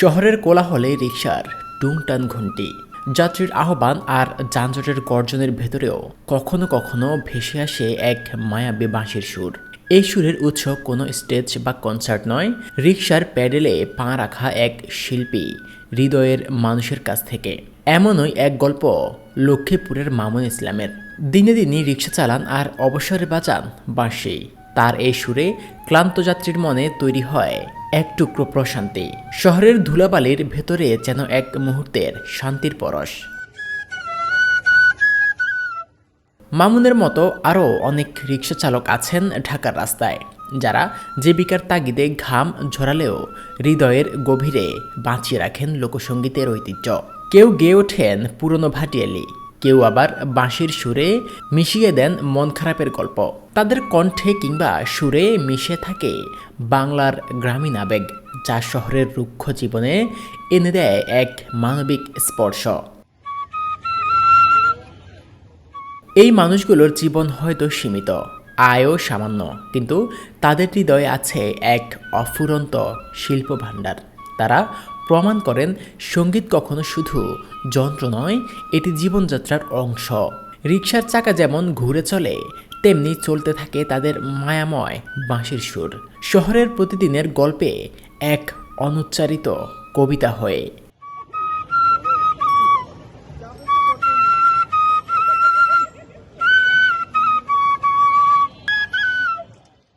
শহরের কোলাহলে রিক্সার টুংটান ঘন্টি যাত্রীর আহ্বান আর যানজটের গর্জনের ভেতরেও কখনো কখনো ভেসে আসে এক মায়াবী বাঁশির সুর। এই সুরের উৎস কোনো স্টেজ বা কনসার্ট নয় রিক্সার প্যাডেলে পা রাখা এক শিল্পী হৃদয়ের মানুষের কাছ থেকে। এমনই এক গল্প লক্ষ্মীপুরের মামুন ইসলামের। দিনে দিনে রিক্সা চালান আর অবসরে বাঁচান বাঁশি। তার এই সুরে ক্লান্ত যাত্রীর মনে তৈরি হয় এক টুকরো প্রশান্তি। শহরের ধুলাবালির ভেতরে যেন এক মুহূর্তের শান্তির পরশ। মামুনের মতো আরও অনেক রিক্সা চালক আছেন ঢাকার রাস্তায়, যারা জীবিকার তাগিদে ঘাম ঝরালেও হৃদয়ের গভীরে বাঁচিয়ে রাখেন লোকসঙ্গীতের ঐতিহ্য। কেউ গেয়ে ওঠেন পুরনো ভাটিয়ালি কেউ আবার বাঁশির সুরে মিশিয়ে দেন মন খারাপের গল্প। তাদের কণ্ঠে কিংবা সুরে মিশে থাকে বাংলার গ্রামীণ আবেগ, যা শহরের রুক্ষ জীবনে এনে দেয় এক মানবিক স্পর্শ। এই মানুষগুলোর জীবন হয়তো সীমিত, আয়ও সামান্য, কিন্তু তাদের হৃদয়ে আছে এক অফুরন্ত শিল্প ভাণ্ডার তারা প্রমাণ করেন, সংগীত কখনো শুধু যন্ত্র নয়, এটি জীবনযাত্রার অংশ। রিক্সার চাকা যেমন ঘুরে চলে, তেমনি চলতে থাকে তাদের মায়াময় বাঁশির সুর। শহরের প্রতিদিনের গল্পে এক অনুচ্চারিত কবিতা হয়ে।